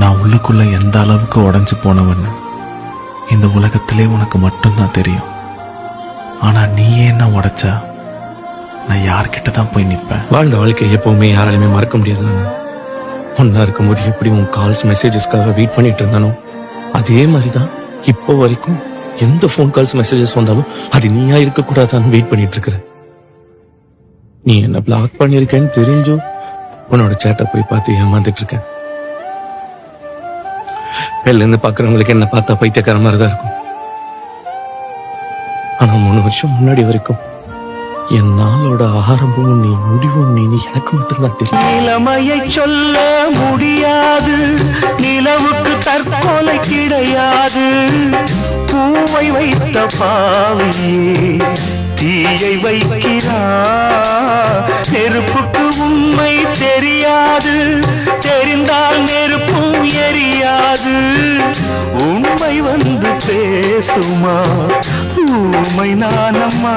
நான் உள்ளுக்குள்ள எந்த அளவுக்கு உடஞ்சு போனவன்னு இந்த உலகத்திலே உனக்கு மட்டும்தான் தெரியும். ஆனா நீயே என்ன உடைச்சா? நான் யார்கிட்ட தான் போய் நிப்பேன் வாழ்ந்த வாழ்க்கை எப்பவுமே யாராலுமே மறக்க முடியாது நானு. ஒன்னா இருக்கும்போது எப்படி உன் கால்ஸ் மெசேஜஸ்க்காக வெயிட் பண்ணிட்டு இருந்தானோ அதே மாதிரிதான் இப்போ வரைக்கும் எந்த ஃபோன் கால்ஸ் மெசேஜஸ் வந்தாலும் அது நீயா இருக்க கூடாதான்னு வெயிட் பண்ணிட்டு இருக்கிற. நீ என்ன பிளாக் பண்ணிருக்கேன்னு தெரிஞ்சும் உன்னோட சேட்டை போய் பார்த்து ஏமாந்துட்டு இருக்கேன். வெளில இருந்து பாக்குறவங்களுக்கு என்ன பார்த்தா பைத்தியக்கார மாதிரி தான் இருக்கும். ஆனா மூணு வருஷம் முன்னாடி வரைக்கும் என் நாளோட ஆரம்பமும் நீ முடிவும் நீ நீ எனக்கு மட்டும்தான் தெரியும். நிலைமையை சொல்ல முடியாது. நிலவுக்கு தற்கொலை கிடையாது. பூவை வைத்த பாவையே தீயை வைக்கிறா. நெருப்புக்கு உண்மை தெரியாது. தெரிந்தால் நெருப்பும் எரியாது உண்மை வந்து பேசுமா? ஊமை நானம்மா.